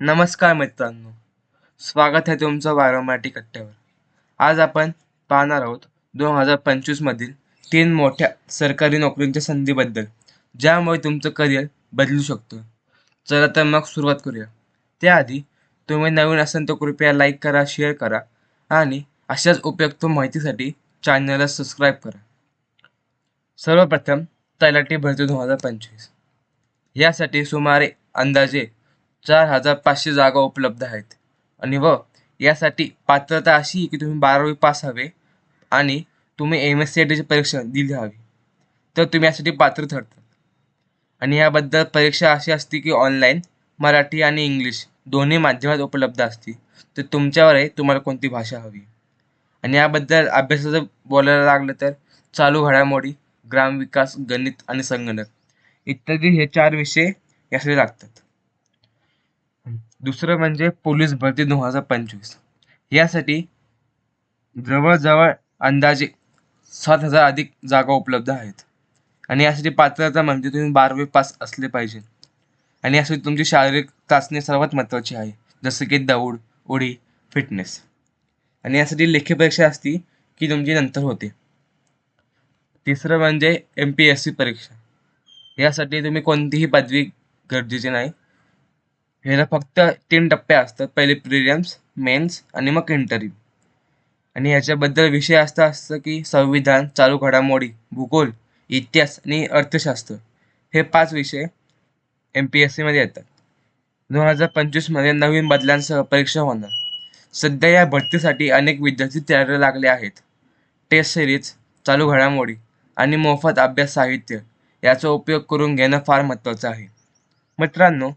नमस्कार मित्रांनो. स्वागत आहे तुमचं वारंवाटी कट्ट्यावर. आज आपण पाहणार आहोत दोन हजार पंचवीसमधील तीन मोठ्या सरकारी नोकरींच्या संधीबद्दल ज्यामुळे तुमचं करिअर बदलू शकतं. चला तर मग सुरुवात करूया. त्याआधी तुम्ही नवीन असाल तर कृपया लाईक करा शेअर करा आणि अशाच उपयुक्त माहितीसाठी चॅनलला सबस्क्राईब करा. सर्वप्रथम तलाठी भरती दोन हजार पंचवीस. यासाठी सुमारे अंदाजे चार हजार पाचशे जागा उपलब्ध आहेत. आणि व यासाठी पात्रता अशी की तुम्ही बारावी पास हवे आणि तुम्ही एम एस सी आय टीची परीक्षा दिली हवी. तर तुम्ही यासाठी पात्र ठरतात आणि याबद्दल परीक्षा अशी असते की ऑनलाईन मराठी आणि इंग्लिश दोन्ही माध्यमात उपलब्ध असते तर तुमच्यावर आहे तुम्हाला कोणती भाषा हवी. आणि याबद्दल अभ्यासाचं बोलायला लागलं तर चालू घडामोडी ग्रामविकास गणित आणि संगणक इत्यादी हे चार विषय यासाठी लागतात. दुसरं म्हणजे पोलीस भरती दोन हजार पंचवीस. यासाठी जवळजवळ अंदाजे सात हजार अधिक जागा उपलब्ध आहेत. आणि यासाठी पात्रता म्हणजे तुम्ही बारावी पास असले पाहिजे. आणि यासाठी तुमची शारीरिक चाचणी सर्वात महत्त्वाची आहे. जसं की दौड उडी फिटनेस. आणि यासाठी लेखी परीक्षा असती की तुमची नंतर होते. तिसरं म्हणजे एम पी एस सी परीक्षा. यासाठी तुम्ही कोणतीही पदवी गरजेची नाही. ह्याला फक्त तीन टप्पे असतात. पहिले प्रिलियम्स मेन्स आणि मग इंटरव्ह्यू आणि ह्याच्याबद्दल विषय असता असतं की संविधान चालू घडामोडी भूगोल इतिहास आणि अर्थशास्त्र हे पाच विषय एम पी एस सीमध्ये येतात. दोन हजार पंचवीसमध्ये नवीन बदलांसह परीक्षा होणार. सध्या या भरतीसाठी अनेक विद्यार्थी तयारीला लागले आहेत. टेस्ट सिरीज चालू घडामोडी आणि मोफत अभ्यास साहित्य याचा उपयोग करून घेणं फार महत्त्वाचं आहे. मित्रांनो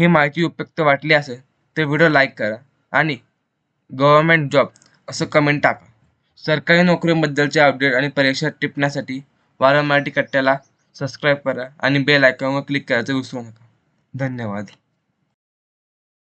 ही माहिती उपयुक्त वाटली असेल तर व्हिडिओ लाईक करा आणि गव्हर्मेंट जॉब असं कमेंट टाका. सरकारी नोकरीबद्दलचे अपडेट आणि परीक्षा टिपण्यासाठी वारंवारटी कट्ट्याला सबस्क्राईब करा आणि बेल आयकॉनवर क्लिक करायचं विसरू नका. धन्यवाद.